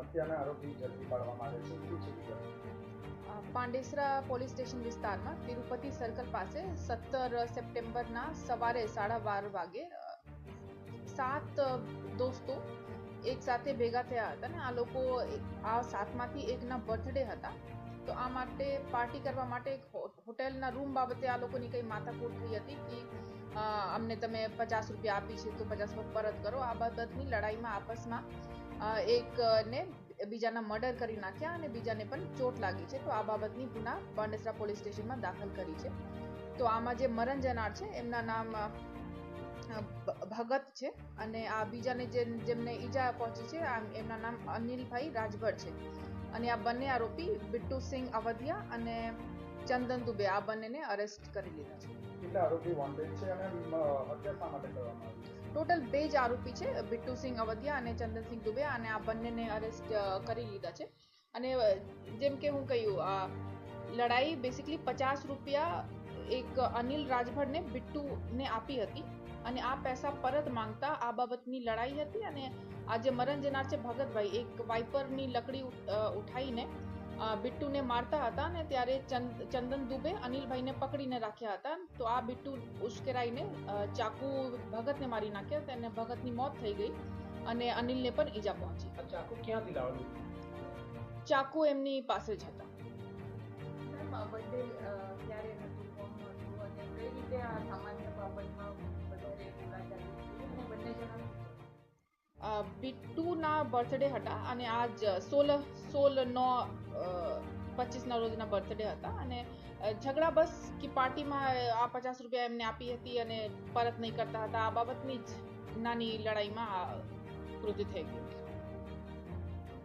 હત્યાના આરોપી ઝડપી પાડવામાં આવે છે. પાંડેસરા પોલીસ સ્ટેશન વિસ્તારમાં તિરુપતિ સર્કલ પાસે સત્તર સપ્ટેમ્બરના સવારે સાડા બાર વાગે સાત દોસ્તો એક સાથે ભેગા થયા હતા ને આ લોકો આ સાતમાંથી એકના બર્થડે હતા. તો આ માટે પાર્ટી કરવા માટે એક હોટેલના રૂમ બાબતે આ લોકોની કંઈ માથાકૂટ થઈ હતી કે અમને તમે પચાસ રૂપિયા આપી છે તો પચાસ પરત કરો. આ બાબતની લડાઈમાં આપસમાં એકને બીજાના મર્ડર કરી નાખ્યા અને બીજાને પણ ચોટ લાગી છે. તો આ બાબતની ગુના પાંડેસરા પોલીસ સ્ટેશનમાં દાખલ કરી છે. તો આમાં જે મરણ જનાર છે, એમના નામ ભગત છે અને આ બીજાને જે, જેમને ઈજા પહોંચી છે એમના નામ અનિલભાઈ રાજભર છે. અને આ બંને આરોપી બિટ્ટુ સિંહ અવધિયા અને ચંદન દુબે, આ બંનેને અરેસ્ટ કરી લીધા છે. કેટલા આરોપી વોન્ટેડ છે અને હત્યા શા માટે કરવામાં આવી ટોટલ બે જ આરોપી છે, બિટ્ટુ સિંહ અવધિયા અને ચંદનસિંહ દુબે અને આ બંનેને અરેસ્ટ કરી લીધા છે. અને જેમ કે હું કહ્યું, આ લડાઈ બેસિકલી પચાસ રૂપિયા એક અનિલ રાજભરને બિટ્ટુને આપી હતી. અને આ પૈસા પરત માંગતા આ બાબતની લડાઈ હતી અને આ જે મરણ જનાર છે ભગતભાઈ. એક વાઇપરની લકડી ઉઠ- ઉઠાઈને બિટ્ટુને મારતા હતા ને ત્યારે ચંદ- ચંદન દુબે અનિલભાઈને પકડીને રાખ્યા હતા. તો આ બિટ્ટુ ઉશ્કેરાઈને ચાકુ ભગતને મારી નાખ્યા તેને ભગતની મોત થઈ ગઈ અને અનિલને પણ ઈજા પહોંચી. ચાકુ ક્યાંથી લાવેલું ચાકુ એમની પાસે જ હતા. બિટ્ટુના બર્થડે હતા અને આજ સોળ સોળ નો પચીસના રોજના બર્થડે હતા અને ઝઘડા બસ કે પાર્ટીમાં આ પચાસ રૂપિયા એમને આપી હતી અને પરત નહીં કરતા હતા. આ બાબતની જ નાની લડાઈમાં આ કૃત્ય થઈ ગયું.